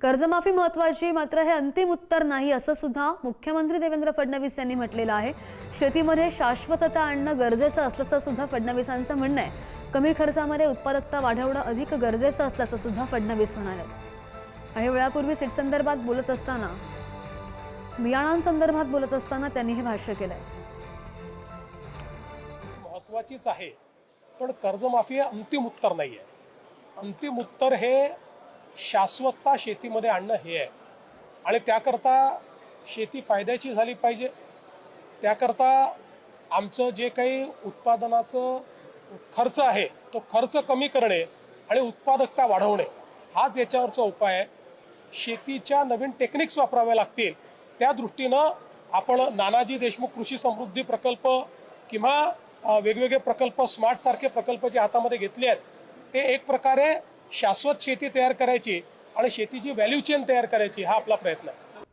कर्जमाफी महत्वाची मात्र हे अंतिम उत्तर नाही असं सुद्धा मुख्यमंत्री देवेंद्र फडणवीस यांनी म्हटलेलं आहे. शेतीमध्ये शाश्वतता आणणं गरजेचं असल्याचं सुद्धा फडणवीसांचं म्हणणं आहे. कमी खर्चामध्ये उत्पादकता वाढवणं अधिक गरजेचं असल्याचं सुद्धा फडणवीस म्हणाले. काही वेळापूर्वी सीट संदर्भात बोलत असताना बियाणांसंदर्भात बोलत असताना त्यांनी हे भाष्य केलंय. महत्वाचीच आहे पण कर्जमाफी हे अंतिम उत्तर नाही आहे अंतिम उत्तर हे शाश्वतता शेतीमध्ये आणणं हे आहे. आणि त्याकरता शेती फायद्याची झाली पाहिजे. त्याकरता आमचं जे काही उत्पादनाचं खर्च आहे तो खर्च कमी करणे आणि उत्पादकता वाढवणे हाच याच्यावरचा उपाय आहे. शेतीच्या नवीन टेक्निक्स वापराव्या लागतील. त्या दृष्टीनं आपण नानाजी देशमुख कृषी समृद्धी प्रकल्प किंवा वेगवेगळे प्रकल्प स्मार्ट सारखे प्रकल्प जे हातामध्ये घेतले आहेत ते एक प्रकारे शाश्वत शेती तयार करायची आणि शेतीची व्हॅल्यू चेन तयार करायची हा आपला प्रयत्न आहे.